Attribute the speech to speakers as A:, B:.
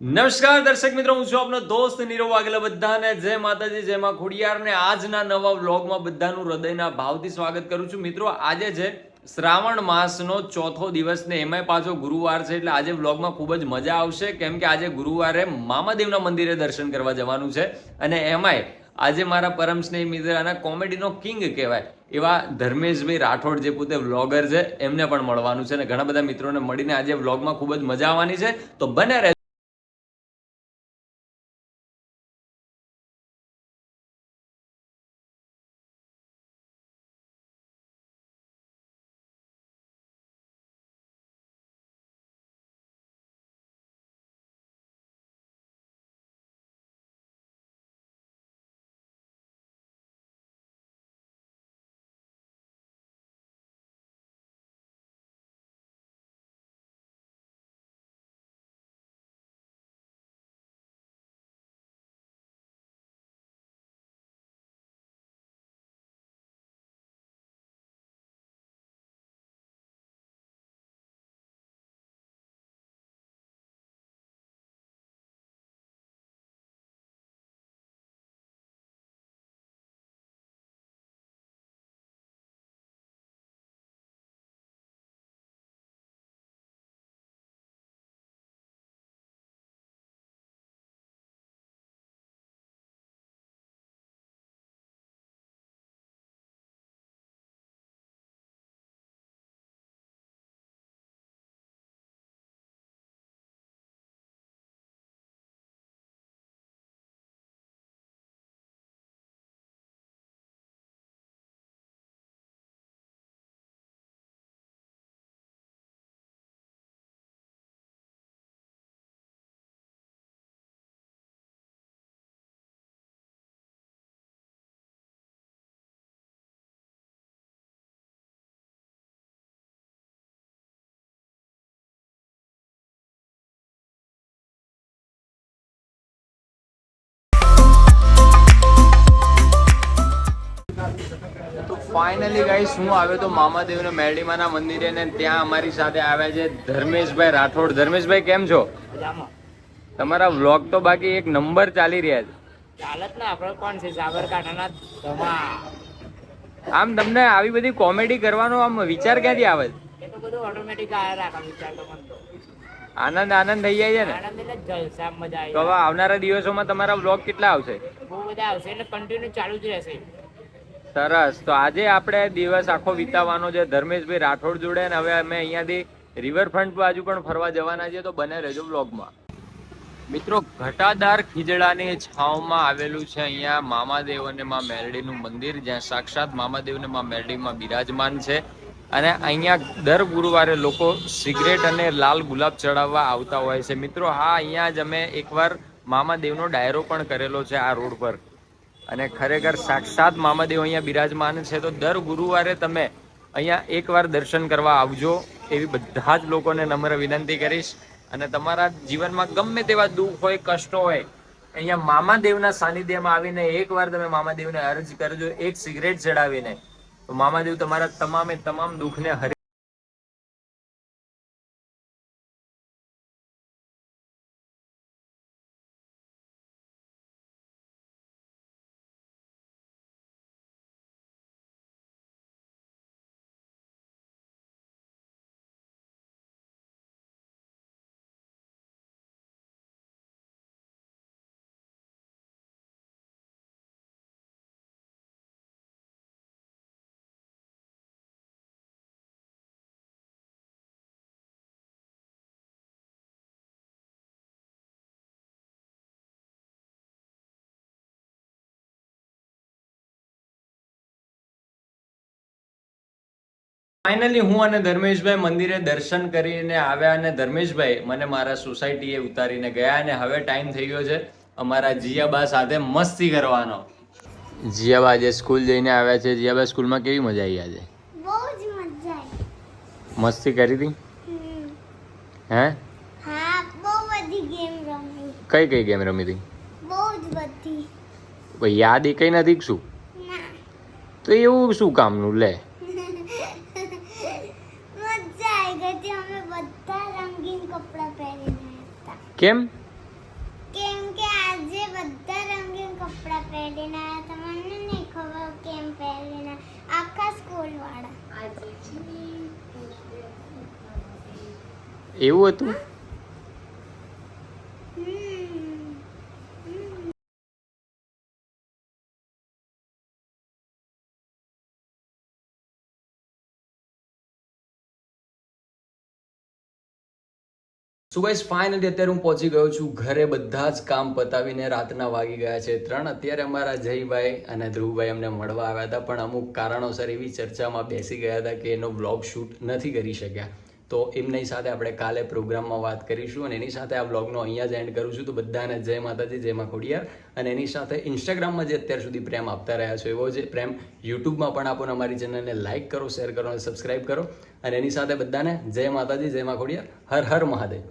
A: નમસ્કાર દર્શક મિત્રો, હું છું આપનો દોસ્ત નીરવ વાઘેલા બધાને. જય માતાજી, જય માં ખોડિયાર ને આજના નવા વ્લોગમાં બધાનું હૃદયના ભાવથી સ્વાગત કરું છું. મિત્રો, આજે છે શ્રાવણ માસનો ચોથો દિવસ ને એમાંય પાછો ગુરુવાર છે, એટલે આજે વ્લોગમાં ખૂબ જ મજા આવશે. કેમ કે આજે ગુરુવારે મામાદેવના મંદિરે દર્શન કરવા જવાનું છે. અને એમાંય આજે મારા પરમ સ્નેહી મિત્ર અને કોમેડીનો કિંગ કહેવાય એવા ધર્મેશભાઈ રાઠોડ જે પોતે વ્લોગર છે, એમને પણ મળવાનું છે. અને ઘણા બધા મિત્રોને મળીને આજે વ્લોગમાં ખૂબ જ મજા આવવાની છે. તો બને ફાઇનલી ગાઈસ હું આવ્યો તો મામાદેવને મેરડીમાના મંદિરે ને ત્યાં અમારી સાથે આવ્યા છે ધર્મેશભાઈ રાઠોડ. ધર્મેશભાઈ કેમ છો? તમારા વ્લોગ તો બાકી એક નંબર ચાલી રહ્યા છે.
B: ચાલત ને આપણે કોણ છે સાબરકાંઠાના ધમા
A: આમ તમને આવી બધી કોમેડી કરવાનો આમ વિચાર ક્યાંથી આવે છે?
B: એ તો બધું ઓટોમેટિક વિચાર તો મન
A: આનંદ આનંદ થઈ જાય છે ને?
B: જલસા મજા
A: તો હવે આવનારા દિવસોમાં તમારા વ્લોગ કેટલા આવશે?
B: બહુ બધા આવશે એટલે કન્ટિન્યુ ચાલુ જ રહેશે.
A: સરસ. તો આજે આપણે દિવસ આખો વિતાવવાનો છે. ધર્મેશભાઈ રાઠોડ જોડે ને હવે અમે અહીંયાથી રિવરફ્રન્ટ બાજુ પણ ફરવા જવાના છીએ. તો બને રહેજો બ્લોગમાં મિત્રો, ઘટાદાર ખીજડાની છાવમાં આવેલું છે અહીંયા મામાદેવ અને મા મેરડીનું મંદિર, જ્યાં સાક્ષાત મામાદેવ અને મા મેરડીમાં બિરાજમાન છે. અને અહીંયા દર ગુરુવારે લોકો સિગરેટ અને લાલ ગુલાબ ચડાવવા આવતા હોય છે. મિત્રો, હા, અહીંયા જ અમે એકવાર મામાદેવનો ડાયરો પણ કરેલો છે આ રોડ પર. અને ખરેખર સાક્ષાત મામાદેવ અહીંયા બિરાજમાન છે, તો દર ગુરુવારે તમે અહીંયા એકવાર દર્શન કરવા આવજો એવી બધા જ લોકોને નમ્ર વિનંતી કરીશ. અને તમારા જીવનમાં ગમે તેવા દુઃખ હોય, કષ્ટો હોય, અહીંયા મામાદેવના સાનિધ્યમાં આવીને એકવાર તમે મામાદેવને અરજ કરજો, એક સિગરેટ ચડાવીને તો મામાદેવ તમારા તમામે તમામ દુઃખને હરી ફાઇનલી હું અને ધર્મેશભાઈ મંદિરે દર્શન કરીને આવ્યા અને ધર્મેશભાઈ મને મારા સોસાયટીએ ઉતારીને ગયા અને હવે ટાઈમ થઈ ગયો છે અમારા જીયાબા સાથે મસ્તી કરવાનો. જીયાબા આજે સ્કૂલ જઈને આવ્યા છે. જીયાબા સ્કૂલમાં કેવી મજા આવી આજે?
C: બહુ જ મજા આવી.
A: મસ્તી કરી હતી? હે?
C: હા બહુ બધી ગેમ રમી.
A: કઈ કઈ ગેમ રમી હતી?
C: બહુ જ બધી.
A: યાદ એ કઈ નથી શું? તો એવું શું કામનું લે?
C: કેમ? કેમ કે આજે બધા રંગીન કપડા પહેરીને આવ્યા હતા.
A: મને નહીં ખબર કેમ પહેરીને આખા સ્કૂલ વાળા આજે એવું હતું? સો ગાઈસ ફાઇનલી અત્યારે હું પહોંચી ગયો છું ઘરે બધા જ કામ પતાવીને રાતના વાગી ગયા છે. ત્રણ અત્યારે અમારા જયભાઈ અને ધ્રુવભાઈ અમને મળવા આવ્યા હતા, પણ અમુક કારણોસર એવી ચર્ચામાં બેસી ગયા હતા કે એનો બ્લોગ શૂટ નથી કરી શક્યા. તો એમની સાથે આપણે કાલે પ્રોગ્રામમાં વાત કરીશું અને એની સાથે આ બ્લોગનો અહીંયા જ એન્ડ કરું છું. તો બધાને જય માતાજી, જય મા ખોડિયાર. અને એની સાથે ઇન્સ્ટાગ્રામમાં જે અત્યાર સુધી પ્રેમ આપતા રહ્યા છો, એવો જે પ્રેમ યુટ્યુબમાં પણ આપો અમારી ચેનલને લાઇક કરો શેર કરો અને સબસ્ક્રાઇબ કરો. અને એની સાથે બધાને જય માતાજી, જય મા ખોડિયાર. હર હર મહાદેવ.